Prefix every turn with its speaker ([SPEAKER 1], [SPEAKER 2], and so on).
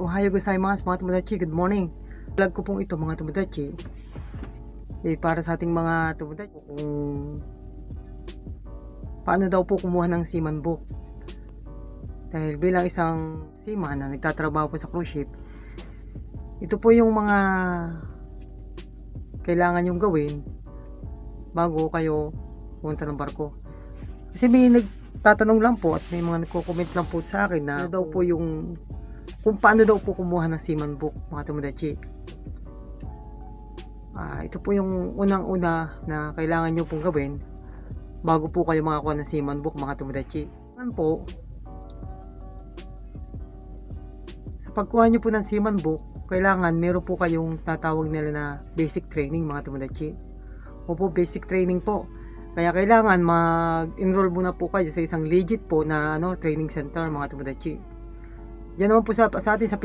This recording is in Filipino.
[SPEAKER 1] Ohayo gozaimasu mga tomodachi, good morning. Vlog ko pong ito mga tomodachi. Eh, para sa ating mga tomodachi kung paano daw po kumuha ng seaman book. Dahil bilang isang seaman na nagtatrabaho po sa cruise ship, ito po yung mga kailangan yung gawin bago kayo pumunta ng barko. Kasi may nagtatanong lang po at may mga nagko-comment lang po sa akin na ano daw po yung kung paano daw po kumuha ng seaman book mga tomodachi. Ah, ito po yung unang-una na kailangan nyo pong gawin bago po kayo makakuha ng seaman book mga tomodachi. Ano po, sa pagkuha nyo po ng seaman book, kailangan meron po kayong tatawag nila na basic training mga tomodachi. Opo, basic training po. Kaya kailangan mag-enroll muna po kayo sa isang legit po na ano training center mga tomodachi. Diyan naman po sa, sa atin sa Pilipinas